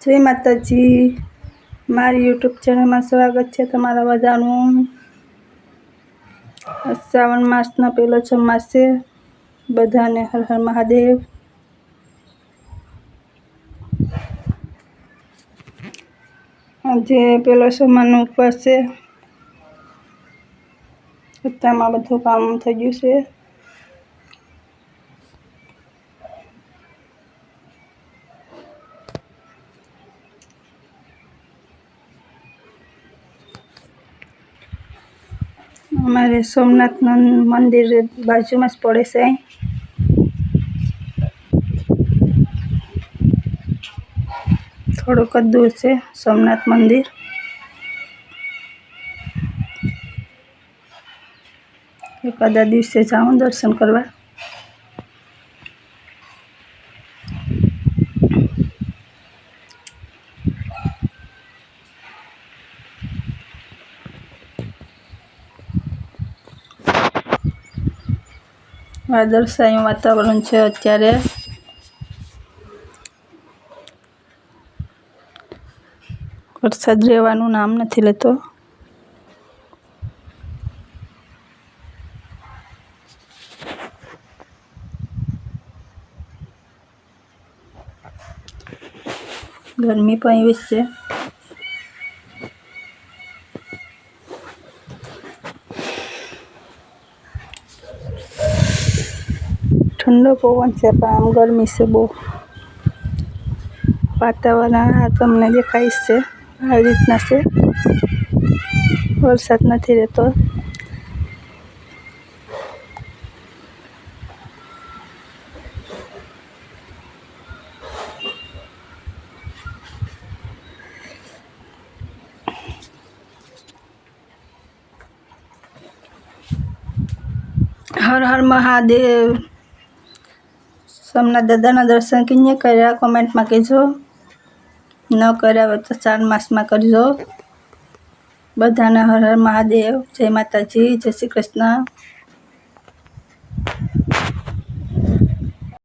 જય માતાજી. મારી યુટ્યુબ ચેનલમાં સ્વાગત છે તમારા બધાનું. શ્રાવણ માસનો પહેલો ચોમાસ છે બધાને હર હર મહાદેવ. આજે પહેલો સોમવારનો ઉપવાસ છે. અત્યારમાં બધું કામ થઈ ગયું છે. અમારે સોમનાથનું મંદિર બાજુમાં જ પડે છે અહીં થોડુંક જ દૂર છે સોમનાથ મંદિર એકાદા દિવસે જાઉં દર્શન કરવા વાદળછાયું વાતાવરણ છે અત્યારે. વરસાદ રહેવાનું નામ નથી લેતો. ગરમી પણ એવી છે. ઠંડો પવન છે, પણ આમ ગરમી છે બહુ. વાતાવરણ આ તમને દેખાય છે આવી રીતના છે. વરસાદ નથી રહેતો. હર હર મહાદેવ. સોમનાથ દાદાના દર્શન કિને કર્યા, કોમેન્ટમાં કહેજો. ન કર્યા હોય તો ચાર માસમાં કરજો. બધાને હર હર મહાદેવ. જય માતાજી, જય શ્રી કૃષ્ણ.